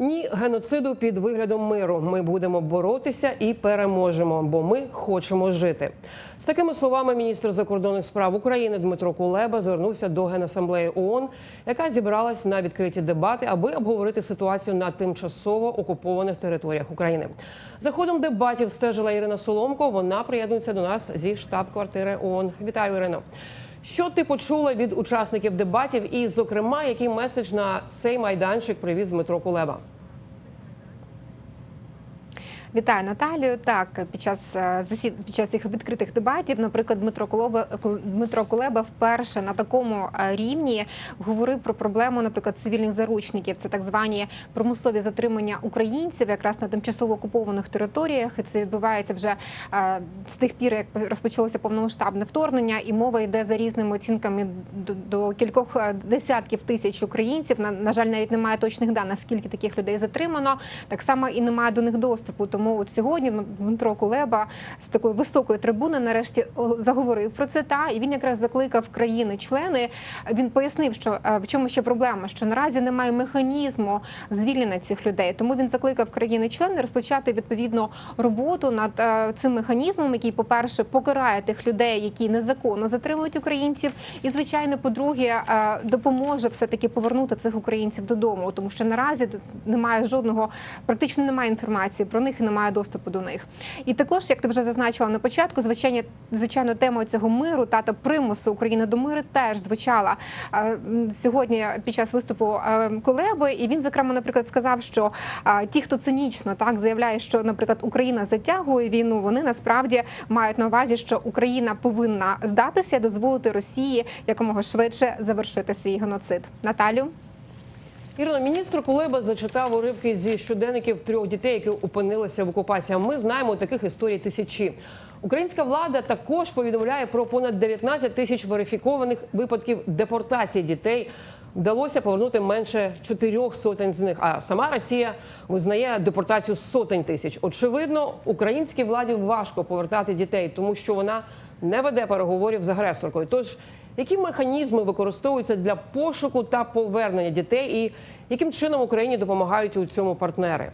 Ні геноциду під виглядом миру. Ми будемо боротися і переможемо, бо ми хочемо жити. З такими словами міністр закордонних справ України Дмитро Кулеба звернувся до генасамблеї ООН, яка зібралась на відкриті дебати, аби обговорити ситуацію на тимчасово окупованих територіях України. За ходом дебатів стежила Ірина Соломко. Вона приєднується до нас зі штаб-квартири ООН. Вітаю, Ірино. Що ти почула від учасників дебатів, і, зокрема, який меседж на цей майданчик привіз Дмитро Кулеба? Вітаю Наталію. Так, під час е, засід під час цих відкритих дебатів, наприклад, Дмитро Кулеба Дмитро Кулеба вперше на такому е, рівні говорив про проблему, наприклад, цивільних заручників. Це так звані примусові затримання українців, якраз на тимчасово окупованих територіях. І це відбувається вже е, з тих пір, як розпочалося повномасштабне вторгнення, і мова йде за різними оцінками до, до кількох десятків тисяч українців. На, на жаль, навіть немає точних даних, скільки таких людей затримано. Так само і немає до них доступу. Тому от сьогодні Дмитро Кулеба з такої високої трибуни нарешті заговорив про це. Та і він якраз закликав країни-члени. Він пояснив, що е, в чому ще проблема, що наразі немає механізму звільнення цих людей. Тому він закликав країни-члени розпочати відповідно роботу над е, цим механізмом, який, по-перше, покарає тих людей, які незаконно затримують українців, і звичайно, по-друге, е, допоможе все таки повернути цих українців додому, тому що наразі немає жодного, практично немає інформації про них і немає доступу до них. І також, як ти вже зазначила на початку, звичайно, звичайно, тема цього миру та примусу України до миру теж звучала е, сьогодні під час виступу е, Кулеби. І він, зокрема, наприклад, сказав, що е, ті, хто цинічно так заявляє, що, наприклад, Україна затягує війну, вони насправді мають на увазі, що Україна повинна здатися, дозволити Росії якомога швидше завершити свій геноцид. Наталю. Ірино, міністр Кулеба зачитав уривки зі щоденників трьох дітей, які опинилися в окупації. Ми знаємо таких історій тисячі. Українська влада також повідомляє про понад 19 тисяч верифікованих випадків депортації дітей. Вдалося повернути менше чотирьох сотень з них. А сама Росія визнає депортацію сотень тисяч. Очевидно, українській владі важко повертати дітей, тому що вона не веде переговорів з агресоркою. Тож які механізми використовуються для пошуку та повернення дітей, і яким чином Україні допомагають у цьому партнери?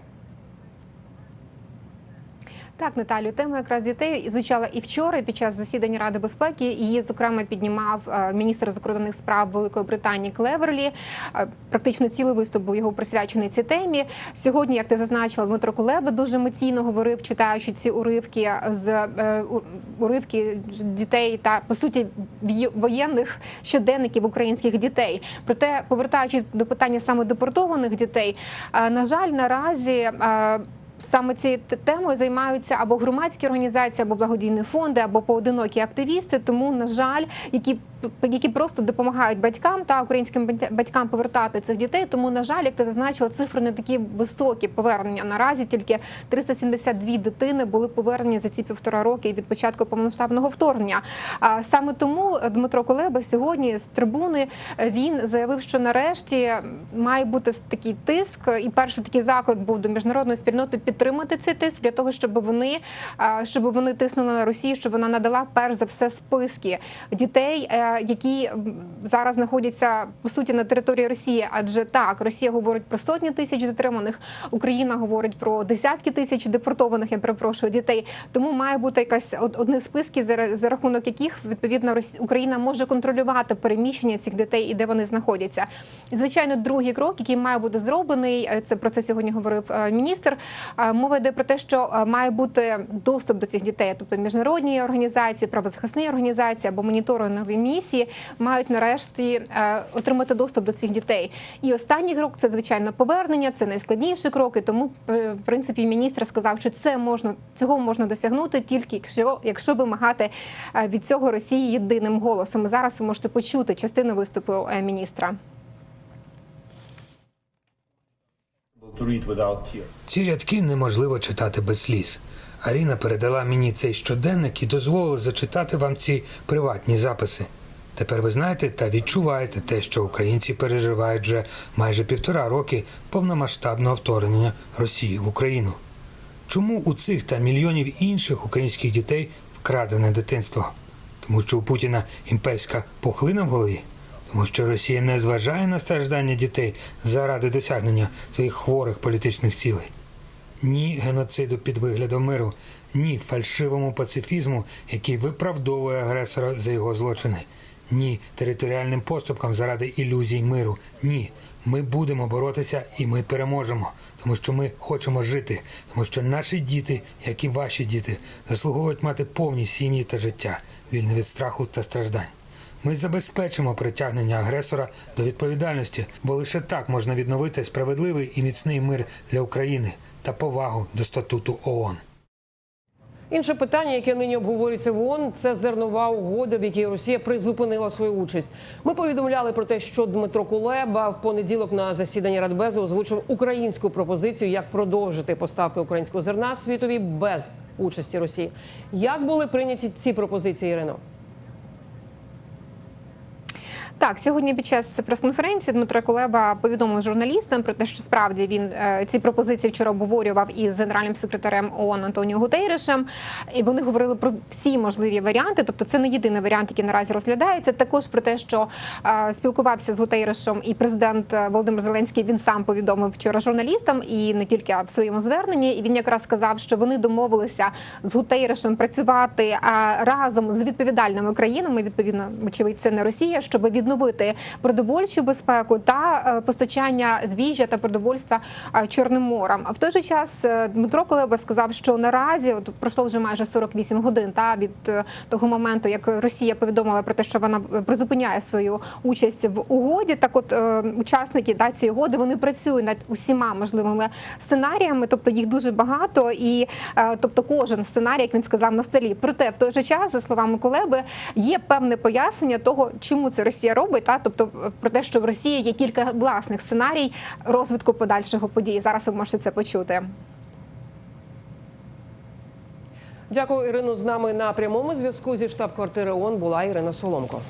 Так, Наталю, тема якраз дітей звучала і вчора під час засідання Ради безпеки. Її зокрема піднімав е, міністр закордонних справ Великої Британії Клеверлі. Е, Практично цілий виступ був його присвячений цій темі. Сьогодні, як ти зазначила, Дмитро Кулеба дуже емоційно говорив, читаючи ці уривки з е, уривки дітей та по суті воєнних щоденників українських дітей. Проте, повертаючись до питання саме депортованих дітей, на жаль, наразі. Саме цією темою займаються або громадські організації, або благодійні фонди, або поодинокі активісти. Тому, на жаль, які які просто допомагають батькам та українським батькам повертати цих дітей. Тому, на жаль, як ти зазначила, цифри не такі високі повернення. Наразі тільки 372 дитини були повернені за ці півтора роки від початку повномасштабного вторгнення. А саме тому Дмитро Колеба сьогодні з трибуни е, він заявив, що нарешті має бути такий тиск, і перший такий заклик був до міжнародної спільноти підтримати цей тиск для того, щоб вони е, щоб вони тиснули на Росію, щоб вона надала перш за все списки дітей, е, які зараз знаходяться по суті на території Росії. Адже так, Росія говорить про сотні тисяч затриманих, Україна говорить про десятки тисяч депортованих. Я перепрошую дітей. Тому має бути якась од- одні списки, за рахунок яких відповідно Україна може контролювати переміщення цих дітей і де вони знаходяться. І звичайно, другий крок, який має бути зроблений, е, це про це сьогодні говорив е, міністр. Е, Мова йде про те, що має бути доступ до цих дітей, тобто міжнародні організації, правозахисні організації або моніторингові місії мають нарешті е, отримати доступ до цих дітей. І останній крок це звичайно повернення, це найскладніший крок. І тому, е, в принципі, міністр сказав, що це можна цього можна досягнути тільки якщо, якщо вимагати е, від цього Росії єдиним голосом. Зараз ви можете почути частину виступу міністра. Ці рядки неможливо читати без сліз. Аріна передала мені цей щоденник і дозволила зачитати вам ці приватні записи. Тепер ви знаєте та відчуваєте те, що українці переживають вже майже півтора роки повномасштабного вторгнення Росії в Україну. Чому у цих та мільйонів інших українських дітей вкрадене дитинство? Тому що у Путіна імперська пухлина в голові? тому що Росія не зважає на страждання дітей заради досягнення своїх хворих політичних цілей. Ні геноциду під виглядом миру, ні фальшивому пацифізму, який виправдовує агресора за його злочини, ні територіальним поступкам заради ілюзій миру. Ні. Ми будемо боротися і ми переможемо, тому що ми хочемо жити, тому що наші діти, як і ваші діти, заслуговують мати повні сім'ї та життя, вільне від страху та страждань. Ми забезпечимо притягнення агресора до відповідальності, бо лише так можна відновити справедливий і міцний мир для України та повагу до статуту ООН. Інше питання, яке нині обговорюється в ООН, це зернова угода, в якій Росія призупинила свою участь. Ми повідомляли про те, що Дмитро Кулеба в понеділок на засіданні Радбезу озвучив українську пропозицію, як продовжити поставки українського зерна світові без участі Росії. Як були прийняті ці пропозиції, Ірино? Так, сьогодні під час прес-конференції Дмитро Кулеба повідомив журналістам про те, що справді він е, ці пропозиції вчора обговорював із генеральним секретарем ООН Антоніо Гутейрешем, і вони говорили про всі можливі варіанти. Тобто, це не єдиний варіант, який наразі розглядається. Також про те, що е, спілкувався з Гутейрешем і президент е, Володимир Зеленський. Він сам повідомив вчора журналістам і не тільки в своєму зверненні. І він якраз сказав, що вони домовилися з Гутейрешем працювати разом з відповідальними країнами. Відповідно, очевидь, це не Росія, щоб відновити продовольчу безпеку та е, постачання збіжжя та продовольства е, Чорним морем. А в той же час е, Дмитро Кулеба сказав, що наразі от пройшло вже майже 48 годин та від того моменту, як Росія повідомила про те, що вона призупиняє свою участь в угоді. Так, от учасники да, цієї угоди вони працюють над усіма можливими сценаріями, тобто їх дуже багато, і тобто кожен сценарій, як він сказав, на столі. Проте в той же час, за словами Кулеби, є певне пояснення того, чому це Росія робить, та тобто е, про те, що в Росії є кілька власних сценарій розвитку подальшого події. Зараз ви можете це почути. Дякую, Ірино. З нами на прямому зв'язку зі штаб-квартири ООН була Ірина Соломко.